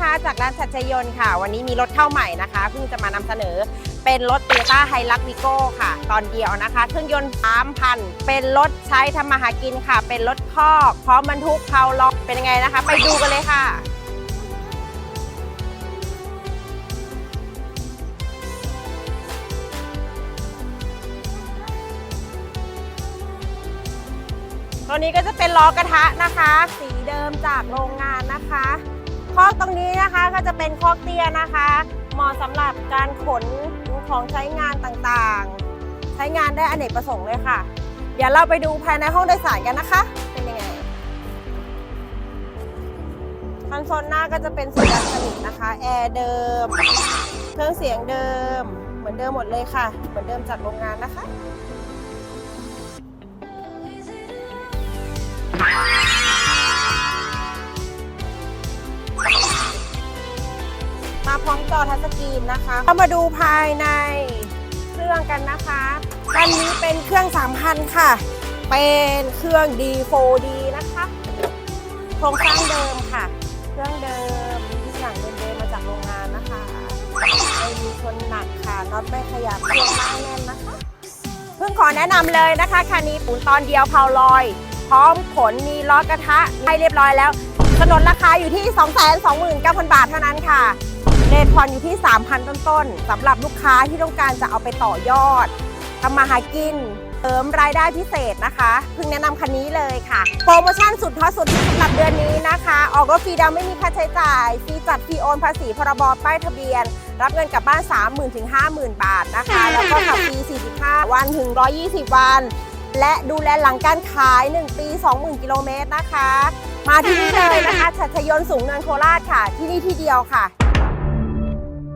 คะ จากร้านชัดชยนต์ค่ะ วันนี้มีรถเข้าใหม่นะคะเพิ่งจะมานำเสนอ เป็นรถ t o y ต้าไฮลักวิโก้ค่ะ ตอนเดียวนะคะ เครื่องยนต์3,000 เป็นรถใช้ทำมาหากินค่ะ เป็นรถคอกพร้อมบรรทุกเพาล็อกเป็นยังไงนะคะ ไปดูกันเลยค่ะตัวนี้ก็จะเป็นล้อกระทะนะคะ สีเดิมจากโรงงานนะคะ อกตรงนี้นะคะก็จะเป็นคอกเตี้ยนะคะเหมาะสำหรับการขนของใช้งานต่างๆ ใช้งานได้อเนกประสงค์เลยค่ะ เดี๋ยวเราไปดูภายในห้องโดยสารกันนะคะ เป็นยังไงคอนโซลหน้าก็จะเป็นสีดำสนิทนะคะ แอร์เดิม เครื่องเสียงเดิม เหมือนเดิมหมดเลยค่ะ เหมือนเดิมจากโรงงานนะคะ พร้อมจอทัชสกรีนนะคะเข้ามาดูภายในเครื่องกันนะคะด้านนี้เป็นเครื่อง 3,000 ค่ะ เป็นเครื่อง D4D นะคะโครงสร้างเดิมค่ะ เครื่องเดิมทุกอย่างเดิมๆมาจากโรงงานนะคะไม่มีชนหนักค่ะน็อตไม่ขยับเครื่องล่างแน่นนะคะ เพิ่งขอแนะนำเลยนะคะคันนี้ปูนตอนเดียวเผาลอย พร้อมขนมีล้อกระทะให้เรียบร้อยแล้วสนนราคาอยู่ที่ 229,000 บาทเท่านั้นค่ะ เรทผ่อนอยู่ที่ 3,000 ต้นๆสำหรับลูกค้าที่ต้องการจะเอาไปต่อยอดทำมาหากินเสริมรายได้พิเศษนะคะเพิ่งแนะนำคันนี้เลยค่ะ โปรโมชั่นสุดฮอตสุดสำหรับเดือนนี้นะคะ ออกรถฟรีดาวน์ไม่มีค่าใช้จ่าย ฟรีจัดฟรีโอนภาษีพรบป้ายทะเบียน รับเงินกลับบ้าน 30,000ถึง50,000 บาทนะคะ แล้วก็ขับฟรี 45 วันถึง 120 วัน และดูแลหลังการขาย 1 ปี 20,000 กิโลเมตรนะคะ มาที่นี่เลยนะคะชัชยนต์สูงเนินโคราชค่ะ ที่นี่ที่เดียวค่ะ